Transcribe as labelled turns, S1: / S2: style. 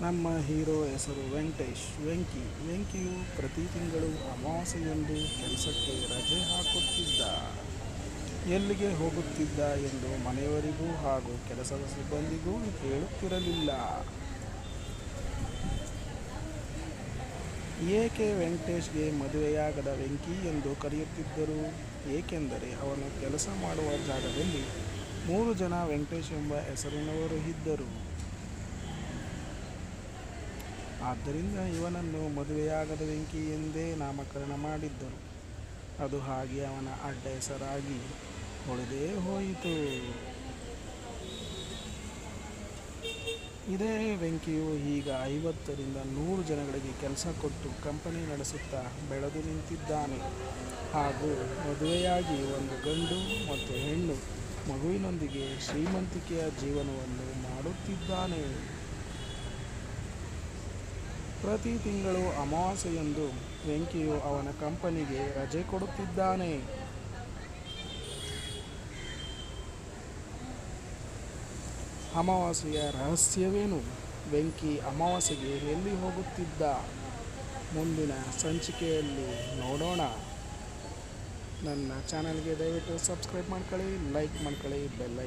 S1: ನಮ್ಮ ಹೀರೋ ಹೆಸರು ವೆಂಕಟೇಶ್. ವೆಂಕಿ, ವೆಂಕಿಯು ಪ್ರತಿ ತಿಂಗಳು ಅಮಾವಾಸ್ಯೆಯಂದು ಕೆಲಸಕ್ಕೆ ರಜೆ ಹಾಕುತ್ತಿದ್ದ. ಎಲ್ಲಿಗೆ ಹೋಗುತ್ತಿದ್ದ ಎಂದು ಮನೆಯವರಿಗೂ ಹಾಗೂ ಕೆಲಸದ ಸಿಬ್ಬಂದಿಗೂ ಹೇಳುತ್ತಿರಲಿಲ್ಲ ಏಕೆ ವೆಂಕಟೇಶ್ಗೆ ಮದುವೆಯಾಗದ ವೆಂಕಿ ಎಂದು ಕರೆಯುತ್ತಿದ್ದರು? ಏಕೆಂದರೆ ಅವನು ಕೆಲಸ ಮಾಡುವ ಜಾಗದಲ್ಲಿ ಮೂರು ಜನ ವೆಂಕಟೇಶ್ ಎಂಬ ಹೆಸರಿನವರು ಇದ್ದರು. ಆದ್ದರಿಂದ ಇವನನ್ನು ಮದುವೆಯಾಗದ ವೆಂಕಿ ಎಂದೇ ನಾಮಕರಣ ಮಾಡಿದ್ದರು ಅದು ಹಾಗೆ ಅವನ ಅಡ್ಡ ಹೆಸರಾಗಿ ಹೊಡೆದೇ ಹೋಯಿತು. ಇದೇ ವೆಂಕಿಯು ಈಗ ಐವತ್ತರಿಂದ ನೂರು ಜನಗಳಿಗೆ ಕೆಲಸ ಕೊಟ್ಟು ಕಂಪನಿ ನಡೆಸುತ್ತಾ ಬೆಳೆದು ನಿಂತಿದ್ದಾನೆ. ಹಾಗೂ ಮದುವೆಯಾಗಿ ಒಂದು ಗಂಡು ಮತ್ತು ಹೆಣ್ಣು ಮಗುವಿನೊಂದಿಗೆ ಶ್ರೀಮಂತಿಕೆಯ ಜೀವನವನ್ನು ಮಾಡುತ್ತಿದ್ದಾನೆ. ಪ್ರತಿ ತಿಂಗಳು ಅಮಾವಾಸ್ಯೆಯಂದು ವೆಂಕಿಯು ಅವನ ಕಂಪನಿಗೆ ರಜೆ ಕೊಡುತ್ತಿದ್ದಾನೆ. ಅಮಾವಾಸ್ಯೆಯ ರಹಸ್ಯವೇನು? ವೆಂಕಿ ಅಮಾವಾಸ್ಯೆಗೆ ಎಲ್ಲಿ ಹೋಗುತ್ತಿದ್ದ? ಮುಂದಿನ ಸಂಚಿಕೆಯಲ್ಲಿ ನೋಡೋಣ. ನನ್ನ ಚಾನಲ್ಗೆ ದಯವಿಟ್ಟು ಸಬ್ಸ್ಕ್ರೈಬ್ ಮಾಡ್ಕೊಳ್ಳಿ, ಲೈಕ್ ಮಾಡ್ಕೊಳ್ಳಿ ಬೆಲ್ಲೈ